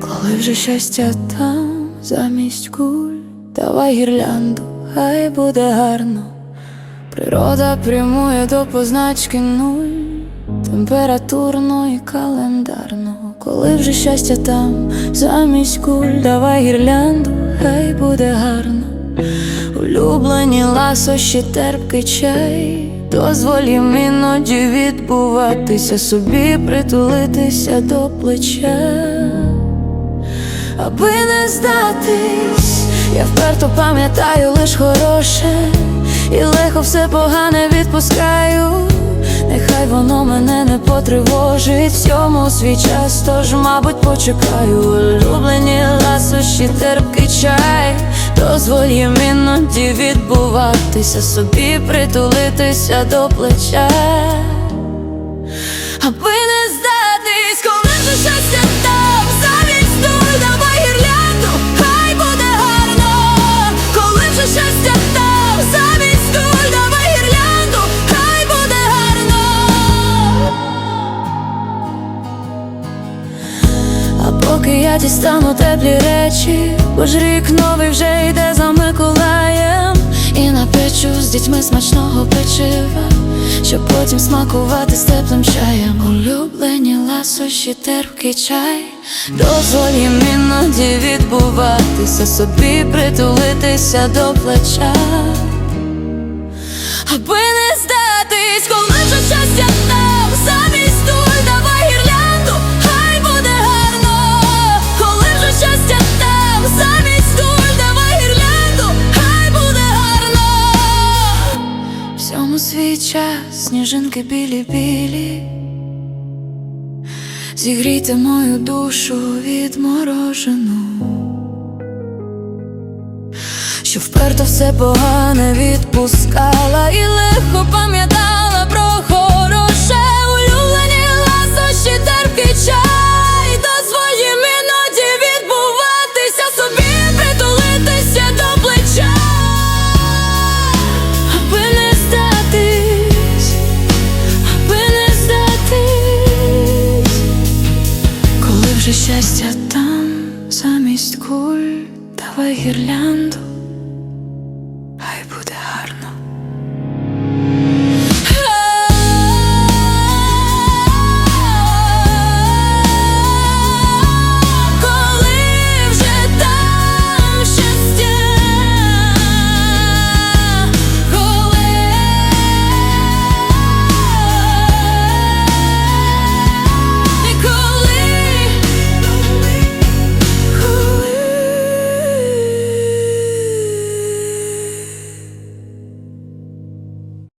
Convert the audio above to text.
Коли вже щастя там замість куль, давай гірлянду, хай буде гарно. Природа прямує до позначки нуль, температурно і календарно. Коли вже щастя там замість куль, давай гірлянду, хай буде гарно. Улюблені ласощі терпкий чай дозволім іноді відбуватися, собі притулитися до плеча, аби не здатись, я вперто пам'ятаю лиш хороше, і легко все погане відпускаю. Нехай воно мене не потривожить. Всьому свій час, тож, мабуть, почекаю. Улюблені ласощі, терпкий чай, дозволь їм іноді відбуватися, собі притулитися до плеча, аби я дістану теплі речі, бо ж рік новий вже йде за Миколаєм І напечу з дітьми смачного печива, щоб потім смакувати з теплим чаєм. Улюблені ласощі, терпкий чай, дозволь їм іноді відбуватися, собі притулитися до плеча. Аби не здатись, свій час, сніжинки білі-білі. Зігрійте мою душу відморожену що вперто все погане відпускала і куль, давай гірлянду.